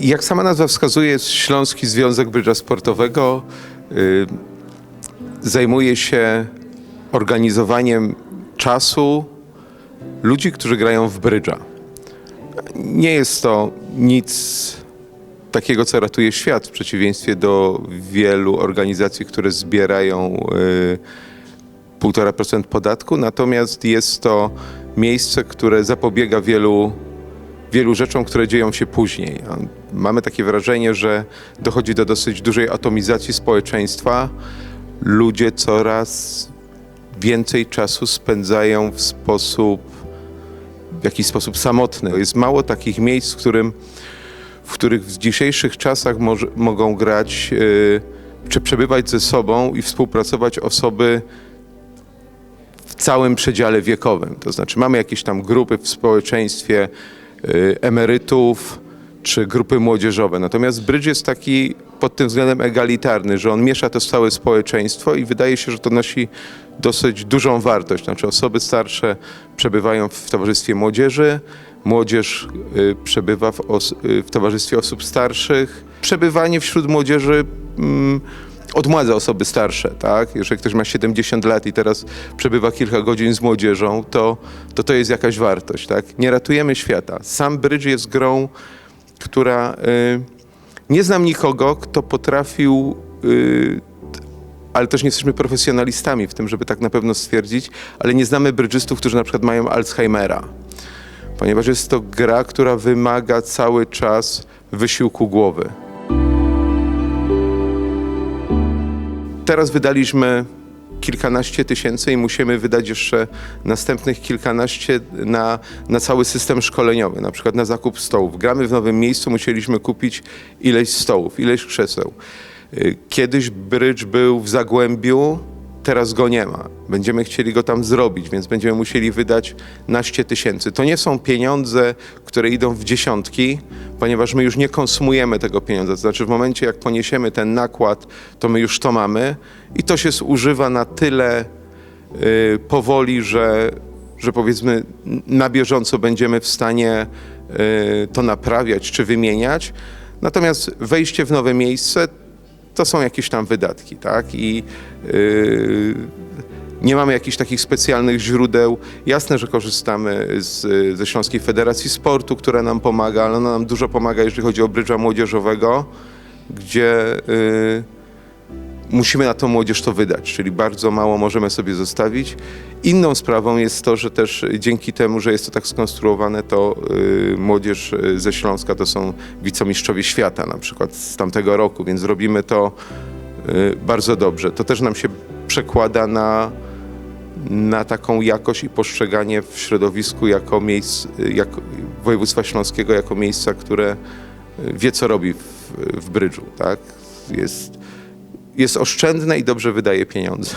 Jak sama nazwa wskazuje, Śląski Związek Brydża Sportowego y, zajmuje się organizowaniem czasu ludzi, którzy grają w brydża. Nie jest to nic takiego, co ratuje świat, w przeciwieństwie do wielu organizacji, które zbierają y, 1,5% podatku, natomiast jest to miejsce, które zapobiega wielu, wielu rzeczom, które dzieją się później. Mamy takie wrażenie, że dochodzi do dosyć dużej atomizacji społeczeństwa. Ludzie coraz więcej czasu spędzają w sposób, w jakiś sposób samotny. Jest mało takich miejsc, w, którym, w których w dzisiejszych czasach mogą grać yy, czy przebywać ze sobą i współpracować osoby w całym przedziale wiekowym. To znaczy mamy jakieś tam grupy w społeczeństwie emerytów czy grupy młodzieżowe. Natomiast brydż jest taki pod tym względem egalitarny, że on miesza to całe społeczeństwo i wydaje się, że to nosi dosyć dużą wartość. Znaczy osoby starsze przebywają w towarzystwie młodzieży, młodzież y, przebywa w, y, w towarzystwie osób starszych. Przebywanie wśród młodzieży mm, odmładza osoby starsze, tak? Jeżeli ktoś ma 70 lat i teraz przebywa kilka godzin z młodzieżą, to to, to jest jakaś wartość, tak? Nie ratujemy świata. Sam brydż jest grą, która... Y, nie znam nikogo, kto potrafił... Y, ale też nie jesteśmy profesjonalistami w tym, żeby tak na pewno stwierdzić, ale nie znamy brydżystów, którzy na przykład mają Alzheimera. Ponieważ jest to gra, która wymaga cały czas wysiłku głowy. Teraz wydaliśmy kilkanaście tysięcy i musimy wydać jeszcze następnych kilkanaście na, na cały system szkoleniowy, na przykład na zakup stołów. Gramy w nowym miejscu, musieliśmy kupić ileś stołów, ileś krzeseł. Y, Kiedyś brydż był w Zagłębiu, teraz go nie ma. Będziemy chcieli go tam zrobić, więc będziemy musieli wydać naście tysięcy. To nie są pieniądze, które idą w dziesiątki, ponieważ my już nie konsumujemy tego pieniądza. To znaczy w momencie, jak poniesiemy ten nakład, to my już to mamy i to się zużywa na tyle y, powoli, że, że powiedzmy na bieżąco będziemy w stanie y, to naprawiać czy wymieniać. Natomiast wejście w nowe miejsce to są jakieś tam wydatki, tak? I yy, nie mamy jakichś takich specjalnych źródeł. Jasne, że korzystamy z, ze Śląskiej Federacji Sportu, która nam pomaga, ale ona nam dużo pomaga, jeżeli chodzi o brydża młodzieżowego, gdzie yy, musimy na tą młodzież to wydać, czyli bardzo mało możemy sobie zostawić. Inną sprawą jest to, że też dzięki temu, że jest to tak skonstruowane, to y, młodzież y, ze Śląska to są wicemistrzowie świata na przykład z tamtego roku, więc robimy to y, bardzo dobrze. To też nam się przekłada na, na taką jakość i postrzeganie w środowisku jako miejsc, jak, województwa śląskiego jako miejsca, które y, wie co robi w, w brydżu, tak? Jest, jest oszczędne i dobrze wydaje pieniądze.